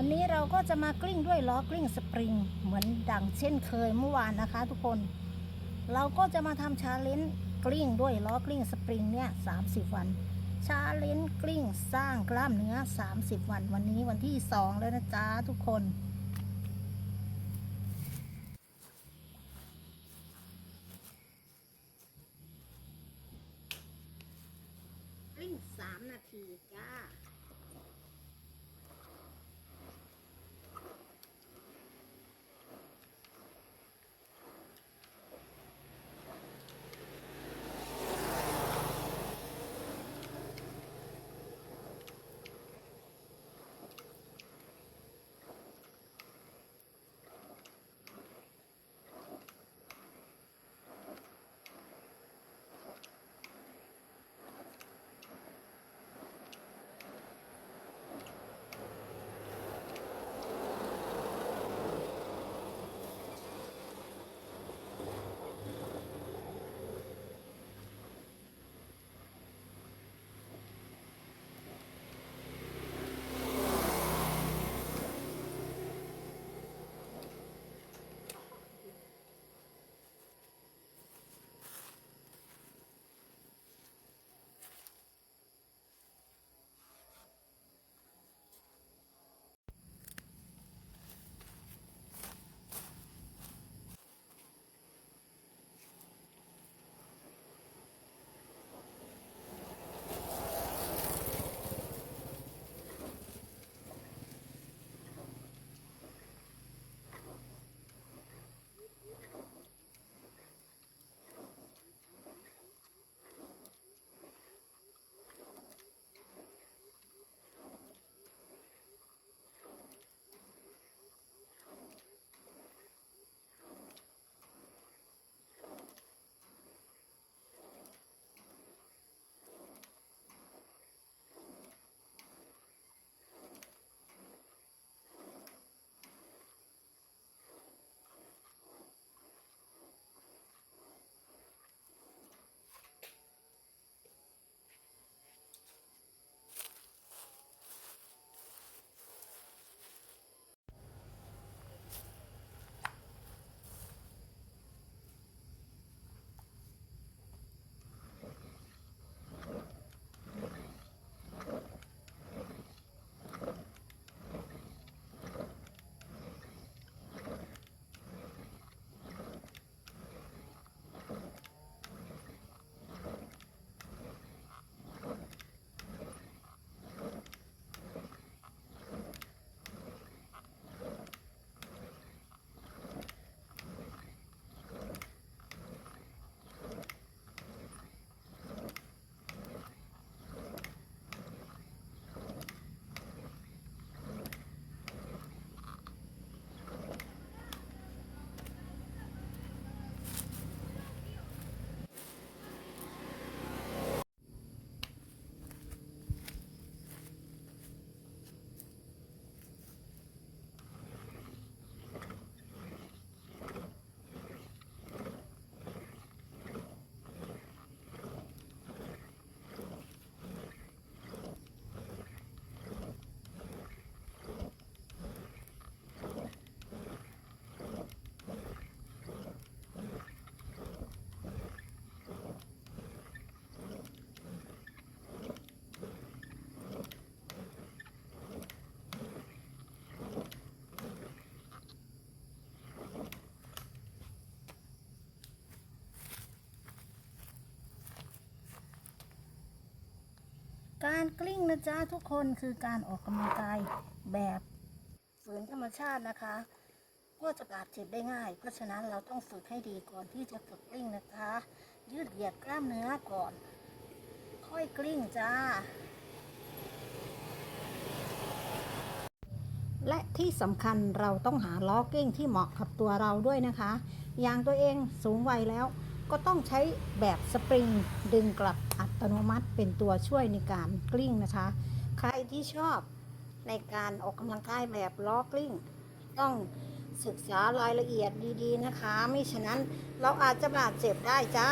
วันนี้เราก็จะมากลิ้งด้วยล้อกลิ้งสปริง เหมือนดังเช่นเคยเมื่อวานนะคะ ทุกคน เราก็จะมาทำชาเลนจ์กลิ้งด้วยล้อกลิ้งสปริงเนี่ย30วัน ชาเลนจ์กลิ้งสร้างกล้ามเนื้อ30วัน วันนี้วันที่2แล้วนะจ๊ะทุกคนกลิ้ง3นาทีจ้า การกลิ้งนะจ๊ะทุกคนคือการออกกำลังกายแบบฝืนธรรมชาตินะคะ ก็จะบาดเจ็บได้ง่าย เพราะฉะนั้นเราต้องฝึกให้ดีก่อนที่จะฝึกกลิ้งนะคะ ยืดเหยียดกล้ามเนื้อก่อน ค่อยกลิ้งจ้า และที่สำคัญเราต้องหาล้อกลิ้งที่เหมาะกับตัวเราด้วยนะคะ อย่างตัวเองสูงวัยแล้ว ก็ต้องใช้แบบสปริงดึงกลับอัตโนมัติเป็นตัวช่วยในการกลิ้งนะคะ ใครที่ชอบในการออกกำลังกายแบบล้อกลิ้ง ต้องศึกษารายละเอียดดีๆนะคะ ไม่ฉะนั้นเราอาจจะบาดเจ็บได้จ้า